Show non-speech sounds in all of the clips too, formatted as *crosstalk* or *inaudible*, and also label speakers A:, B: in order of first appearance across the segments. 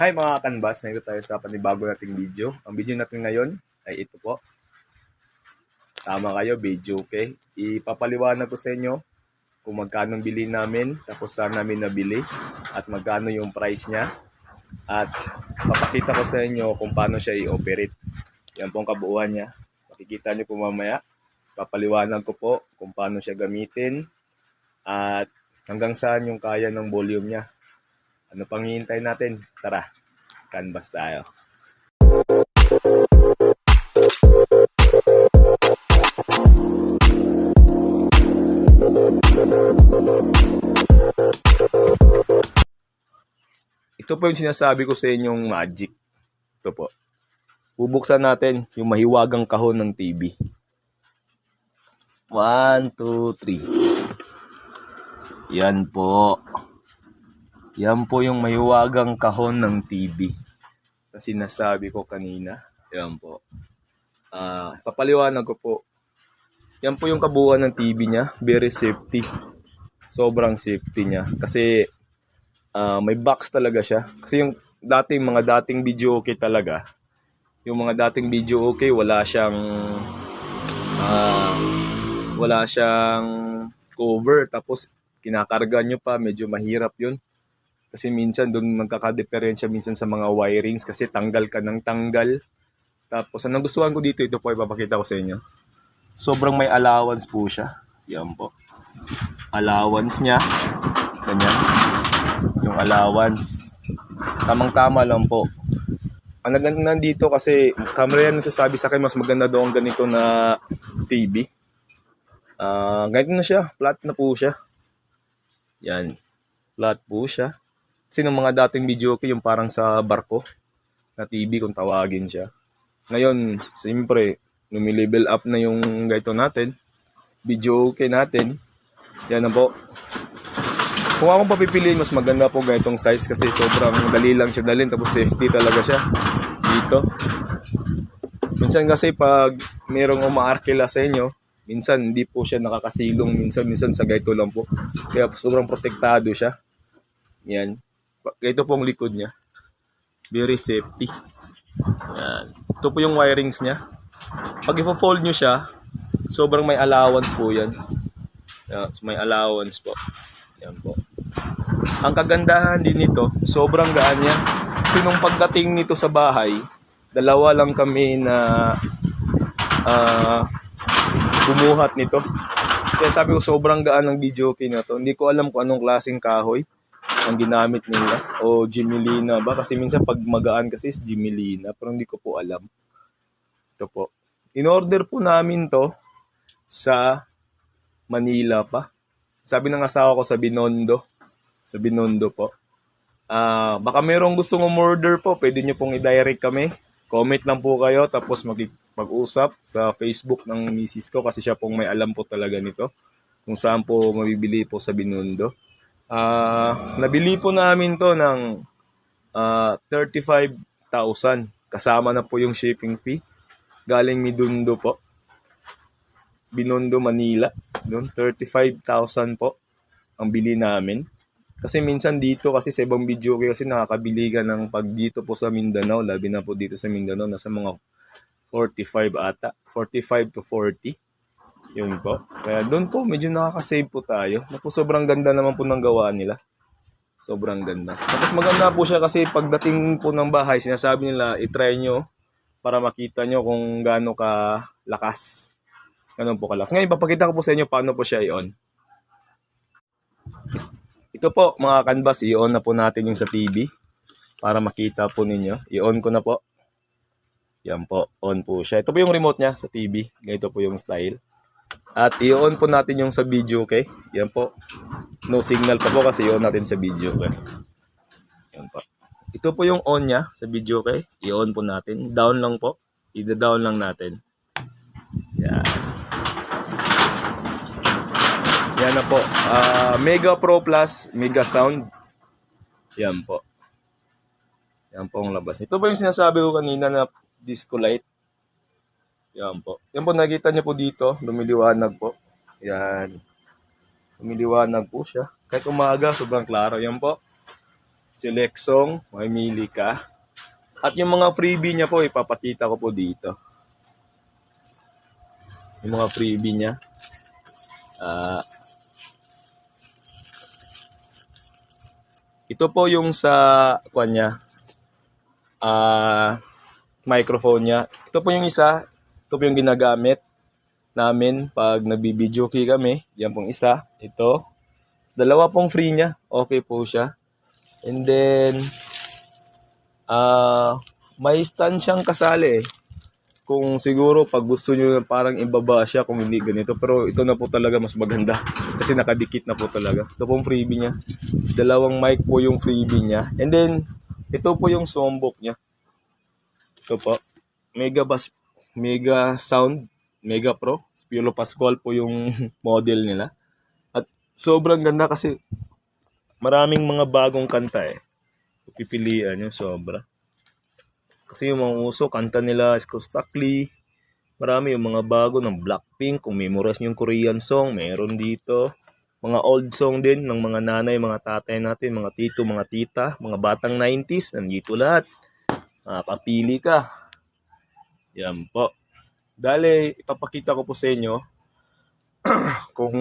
A: Hi mga kanbas, nandito tayo sa panibago nating video. Ang video natin ngayon ay ito po. Tama kayo, video okay. Ipapaliwanag ko sa inyo kung magkano bili namin, tapos saan namin nabili, at magkano yung price niya. At papakita ko sa inyo kung paano siya i-operate. Yan po ang kabuuan niya. Makikita niyo po mamaya. Papaliwanag ko po kung paano siya gamitin at hanggang saan yung kaya ng volume niya. Ano pang hihintay natin? Tara, canvas tayo. Ito po yung sinasabi ko sa inyong magic. Ito po. Bubuksan natin yung mahiwagang kahon ng TV. 1, 2, 3. Yan po. Yan po yung mahiwagang kahon ng TV na sinasabi ko kanina. Yan po. Ah, papaliwanag ko po. Yan po yung kabuuan ng TV niya. Very safety. Sobrang safety niya. Kasi ah, may box talaga siya. Kasi yung dating mga dating video okay talaga. Yung mga dating video okay, wala siyang ah, wala siyang cover. Tapos kinakarga nyo pa, medyo mahirap yun. Kasi minsan doon magkakadeferensya minsan sa mga wirings kasi tanggal ka ng tanggal. Tapos ang nagustuhan ko dito, ito po ipapakita ko sa inyo. Sobrang may allowance po siya. Yan po. Allowance niya. Ganyan. Yung allowance. Tamang-tama lang po. Ang naganda dito kasi camera yan nasasabi sa akin mas maganda daw ang ganito na TV. Ah, ganito na siya. Flat na po siya. Yan. Flat po siya. Kasi nung mga dating video ko, yung parang sa barko na TV kung tawagin siya. Ngayon, siyempre, numi-level up na yung ganito natin. Video okay natin. Yan na po. Kung akong papipiliin, mas maganda po ganitong size kasi sobrang dali lang siya dalhin tapos safety talaga siya dito. Minsan kasi pag merong umaarkila sa inyo, minsan hindi po siya nakakasilong, minsan minsan sa gaito lang po. Kaya sobrang protektado siya. Yan. Ito po ang likod niya. Very safety. Yan. Ito po yung wirings niya. Pag i-fold nyo siya, sobrang may allowance po yan. Yan, may allowance po. Yan po. Ang kagandahan din nito, sobrang gaan niya. Kasi nung pagdating nito sa bahay, dalawa lang kami na ah, bumuhat nito. Kaya sabi ko sobrang gaan ng video na to. Hindi ko alam kung anong klaseng kahoy ang ginamit nila o Jimelina ba kasi minsan pag magaan kasi is Jimelina pero hindi ko po alam. Ito po. In-order po namin to sa Manila pa. Sabi ng asawa ko sa Binondo. Sa Binondo po. Ah, baka merong gustong umorder po, pwede nyo pong i-direct kami. Comment lang po kayo tapos magpag-usap sa Facebook ng misis ko kasi siya pong may alam po talaga nito kung saan po mabibili po sa Binondo. Ah, nabili po namin to ng ah, 35,000 kasama na po yung shipping fee. Galing Midundo po. Binondo, Manila. Doon, 35,000 po ang bili namin. Kasi minsan dito, kasi sa ibang video kasi nakakabili ka ng pag dito po sa Mindanao, labi na po dito sa Mindanao, nasa mga 45 ata, 45 to 40. Yun po. Kaya doon po, medyo nakakasave po tayo. Napo, sobrang ganda naman po ng gawa nila. Sobrang ganda. Tapos maganda po siya kasi pagdating po ng bahay, sinasabi nila, itry nyo para makita nyo kung gaano ka lakas. Ganun po kalakas. Ngayon, papakita ko po sa inyo paano po siya i-on. Ito po, mga canvas, i-on na po natin yung sa TV para makita po ninyo. I-on ko na po. Yan po, on po siya. Ito po yung remote niya sa TV. Ganito po yung style. At i-on po natin yung sa video, okay? Yan po. No signal pa po kasi i-on natin sa video, okay? Yan po. Ito po yung on niya sa video, okay? I-on po natin. Down lang po. I-down lang natin. Yan. Yan na po. Ah, Mega Pro Plus, Mega Sound. Yan po. Yan po ang labas. Ito po yung sinasabi ko kanina na disco light. Yan po. Yan po, nakita niyo po dito. Lumiliwanag po. Yan. Lumiliwanag po siya. Kahit umaga, sobrang klaro. Yan po. select song, mamili ka. At yung mga freebie niya po, ipapakita ko po dito. Yung mga freebie niya. Ah, ito po yung sa kwan niya. Ah, microphone niya. Ito po yung isa. Ito po yung ginagamit namin pag nagbibideo key kami. Yan pong isa. Ito. Dalawa pong free niya. Okay po siya. And then, ah, may stand siyang kasali eh. Kung siguro pag gusto nyo parang ibaba siya kung hindi ganito. Pero ito na po talaga mas maganda. *laughs* Kasi nakadikit na po talaga. Ito pong freebie niya. Dalawang mic po yung freebie niya. And then, ito po yung soundbox niya. Ito po. Mega Bass, Mega Sound, Mega Pro. Piolo Pascual po yung *laughs* model nila. At sobrang ganda kasi maraming mga bagong kanta eh. Pipilian yung sobra. Kasi yung mga uso, kanta nila Isko Stockley. Marami yung mga bago ng Blackpink. Kung memorize nyo yung Korean song, meron dito. Mga old song din ng mga nanay, mga tatay natin, mga tito, mga tita, mga batang 90s, nandito lahat. Makapapili ka. Yan po. Dali, ipapakita ko po sa inyo *clears throat* kung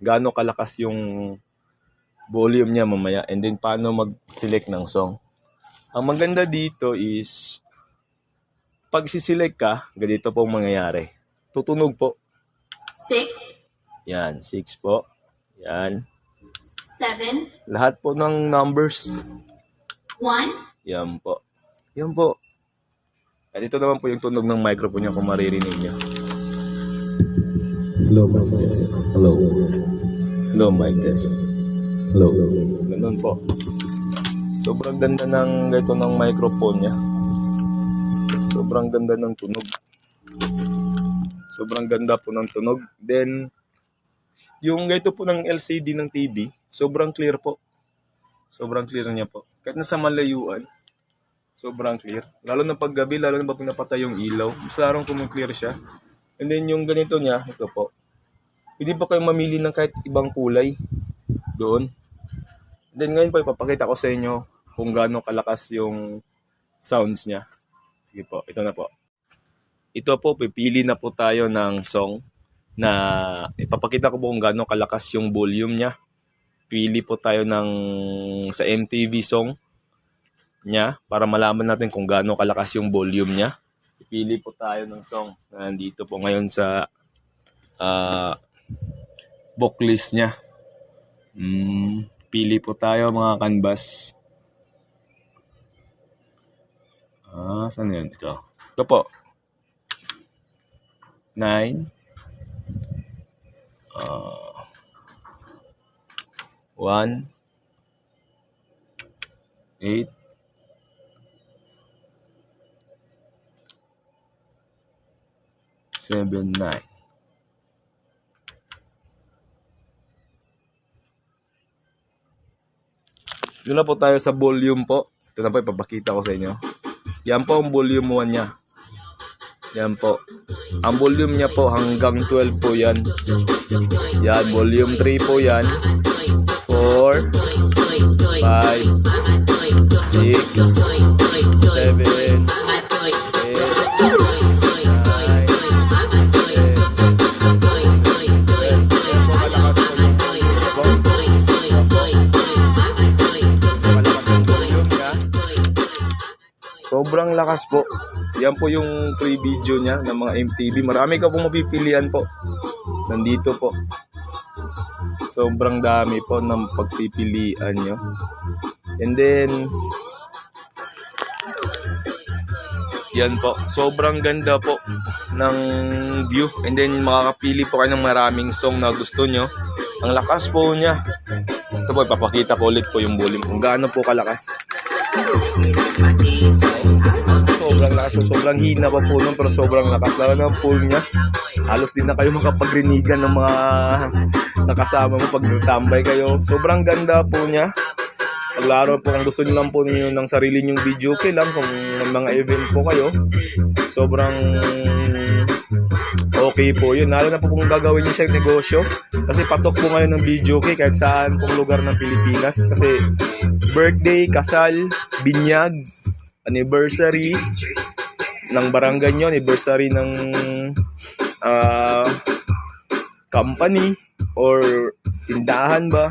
A: gaano kalakas yung volume niya mamaya and then paano mag-select ng song. Ang maganda dito is pag siselect ka, ganito po ang mangyayari. Tutunog po.
B: six,
A: Yan, 6 po. Yan.
B: seven,
A: Lahat po ng numbers.
B: one,
A: Yan po. Yan po. At ito naman po yung tunog ng microphone niya kung maririnig niyo.
C: Hello, mic test. Hello.
A: Hello, mic test.
C: Hello.
A: Ganun po. Sobrang ganda ng ganito ng microphone niya. Sobrang ganda ng tunog. Sobrang ganda po ng tunog. Then, yung ganito po ng LCD ng TV, sobrang clear po. Sobrang clear niya po. Kahit nasa malayuan, sobrang clear. Lalo na pag gabi, lalo na pag pinapatay yung ilaw, mas larong kumuklear siya. And then yung ganito niya, ito po. Pwede pa kayong mamili ng kahit ibang kulay doon. Then ngayon po ipapakita ko sa inyo kung gaano kalakas yung sounds niya. Sige po, ito na po. Ito po, pipili na po tayo ng song na ipapakita ko po kung gaano kalakas yung volume niya. Pili po tayo ng sa MTV song niya para malaman natin kung gaano kalakas yung volume niya. Pipili po tayo ng song na nandito po ngayon sa ah book list niya. Mm, pili po tayo mga canvas. Ah, saan yun? Ito. Ito po. 9. Ah. 1. 8. 7, 9. Doon na po tayo sa volume po. Ito na po ipapakita ko sa inyo. Yan po ang volume 1 niya. Yan po. Ang volume niya po hanggang 12 po yan. Yan, volume 3 po yan. 4, 5, 6, Sobrang lakas po. Yan po yung free video niya ng mga MTV. Marami ka pong mapipilian po. Nandito po. Sobrang dami po ng pagpipilian nyo. And then, yan po. Sobrang ganda po ng view. And then, makakapili po kayo ng maraming song na gusto nyo. Ang lakas po niya. Ito po, ipapakita ko ulit po yung volume. Kung gaano po kalakas. Sobrang lakas. Sobrang hina pa po nun, pero sobrang lakas. Lalo ang pool niya. Halos din na kayo makapagrinigan ng mga nakasama mo pag tambay kayo. Sobrang ganda po niya. Paglaro po kung gusto niyo lang po ninyo ng sarili nyong video, okay lang kung mga event po kayo. Sobrang okay po yun. Lalo na po kung gagawin niyo siyang negosyo. Kasi patok po ngayon ng video kay kahit saan pong lugar ng Pilipinas. Kasi birthday, kasal, binyag, anniversary ng barangay nyo, anniversary ng ah, company or tindahan ba.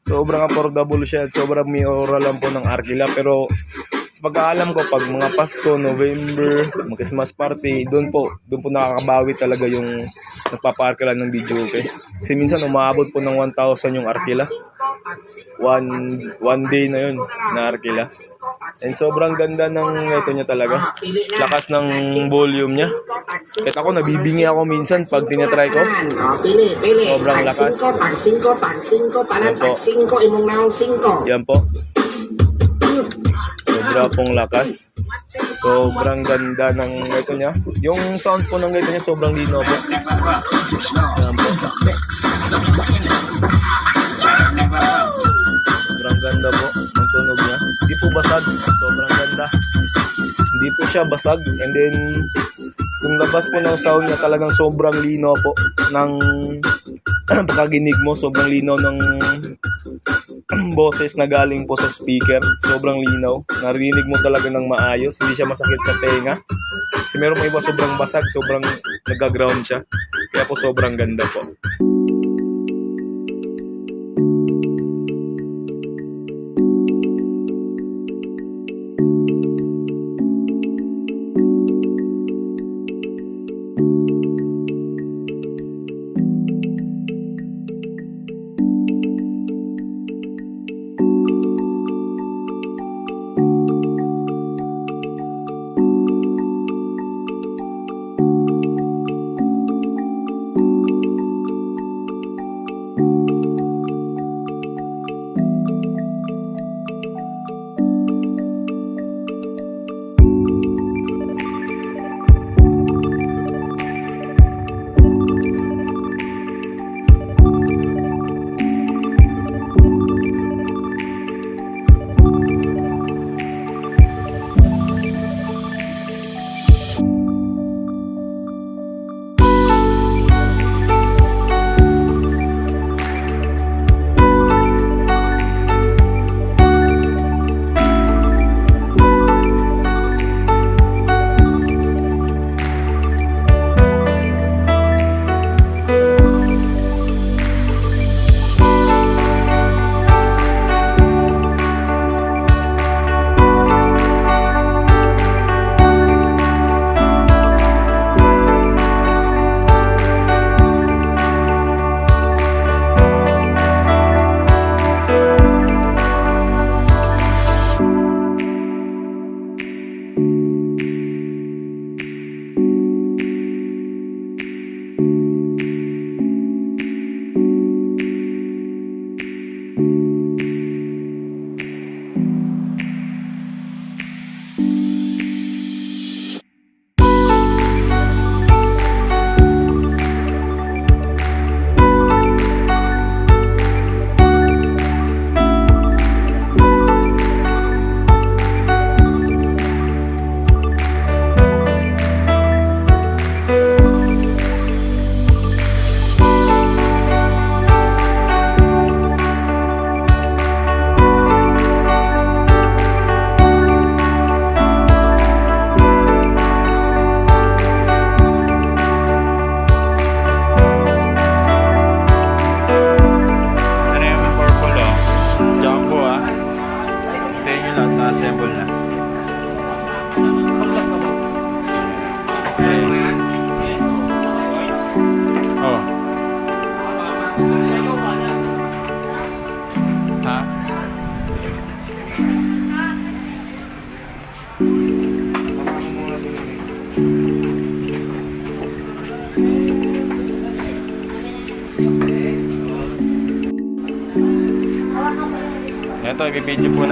A: Sobrang affordable siya at sobrang mura lang po ng Arkila. Pero sa pagkaalam ko, pag mga Pasko, November, mga Christmas party, doon po, doon po nakakabawi talaga yung nagpaparkila ng video okay? Kasi minsan umaabot po ng 1,000 yung Arkila. One, one day na yun na Arkila. And sobrang ganda ng ito niya talaga. Lakas ng volume niya. Kahit ako, nabibingi ako minsan pag tinatry ko.
D: Pili, pili.
A: Sobrang lakas.
D: 5, tag 5, tag 5, panan
A: Yan po.
D: tag 5, imong naong 5.
A: Yan po. Sobra pong lakas. Sobrang ganda ng ito niya. Yung sounds po ng ito niya sobrang lino po. Po. Sobrang ganda po ng tunog niya. Hindi po basag. Sobrang ganda. Hindi po siya basag. And then, yung labas po ng sound niya talagang sobrang lino po ng *clears throat* pagkaginig mo. Sobrang lino ng boses na galing po sa speaker. Sobrang linaw. Narinig mo talaga ng maayos. Hindi siya masakit sa tenga. Kasi meron mo iba sobrang basag, sobrang nag-ground siya. Kaya po sobrang ganda po.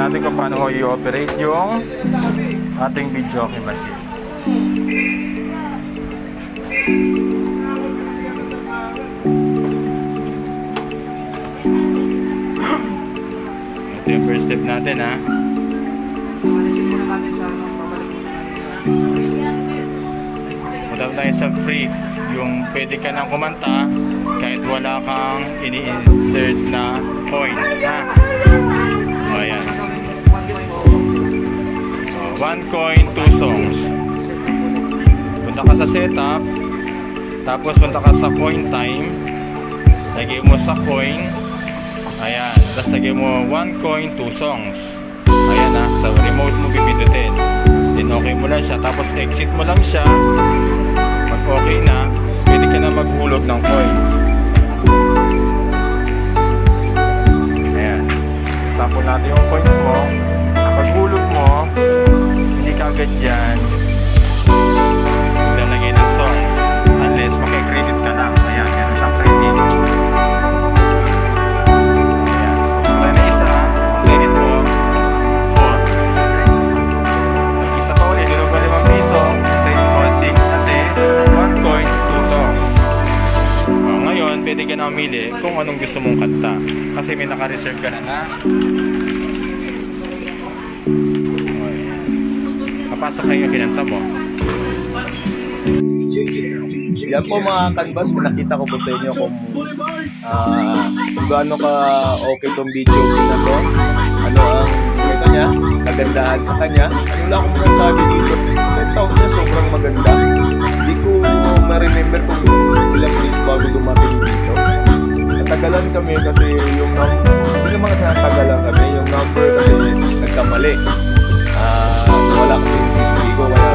E: Natin kung paano i-operate yung ating video okay machine. Ito yung first step natin ha. Punta tayo sa free yung pwede ka nang kumanta kahit wala kang ini-insert na coins ha. O ayan. One coin, two songs. Punta ka sa setup, tapos punta ka sa coin time, lagay mo sa coin, ayan, tapos lagay mo one coin, two songs. Ayan na, sa remote mo pipindutin. Then okay mo lang siya, tapos exit mo lang siya, pag okay na, pwede ka na maghulog ng coins. Ayan. Sample natin yung coins mo. Pag hulog mo, hindi ka agad lalagay ng songs unless makikredit ka lang. Ayan, meron siyang credit. Ayan. Kung na isa, ang credit mo, 4. Pag isa pa ulit, dinog ka 5 piso, credit mo 6 kasi 1 coin, 2 songs. O, ngayon, pwede ka na umili kung anong gusto mong kanta. Kasi may naka-reserve ka na na. Kayo yung kinanta mo.
A: Yan po mga kanbas, pinakita ko po sa inyo kung kung gaano ka okay tong video na to. Ano ang ano niya, kagandahan sa kanya. Ano lang akong masasabi dito. Yung sound niya sobrang maganda. Hindi ko ma-remember kung ilang days bago dumating dito. Natagalan kami kasi yung number, hindi naman natagalan kami, yung number kasi nagkamali. Ah, wala kasi ko, kaya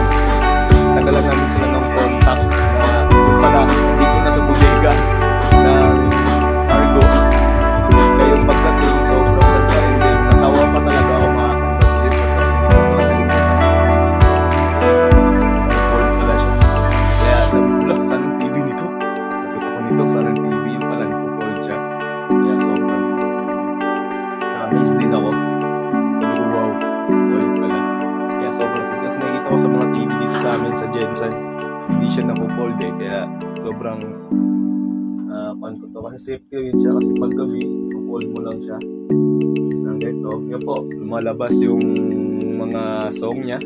A: tagalan namin sila ng contact. Na yung pala ko na sa bodega ng cargo. Yung pagdating sobrang then natawa pa talaga ako mga ang TV nito. Nagot ako nito ang TV dito sa Jensen hindi siya napo-fold eh kaya sobrang ah pan ko to. Kasi safety rin siya kasi pag gabi fold mo lang siya. Ng ganito. Yun po lumalabas yung mga song niya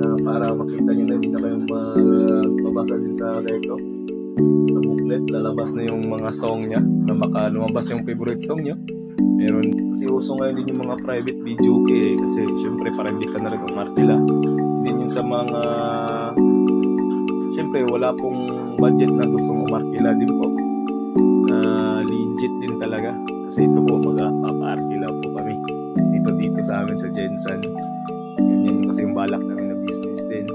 A: na para makita nyo na hindi na kayong mababasa din sa ganito. Sa booklet lalabas na yung mga song niya na baka lumabas yung favorite song niyo. Meron kasi uso ngayon din yung mga private video kay eh, kasi syempre para hindi ka na rin umartila din yung sa mga syempre wala pong budget na gustong umarkila din po? Na legit din talaga. Kasi ito po magpapaarkila po kami. Dito dito sa amin sa Jensen. Yun yun kasi yung balak namin na business din.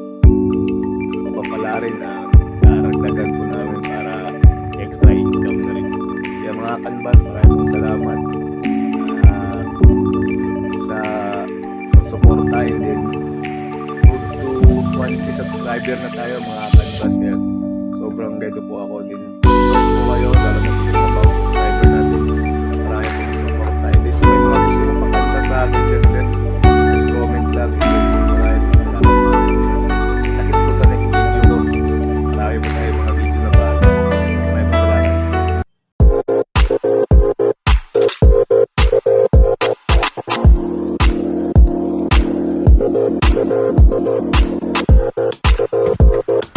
A: Mapapala rin na daragdagan po namin para extra income na rin. Kaya mga kanbas maraming salamat. Ah, sa pagsuporta to 20 subscriber na tayo mga kanbas yan. Sobrang gado po ako din. Support po kayo, lalo na isip na bawang subscriber natin. Marami po support tayo din. So may mga gusto sa atin dyan ulit. Just comment lang. Dyan.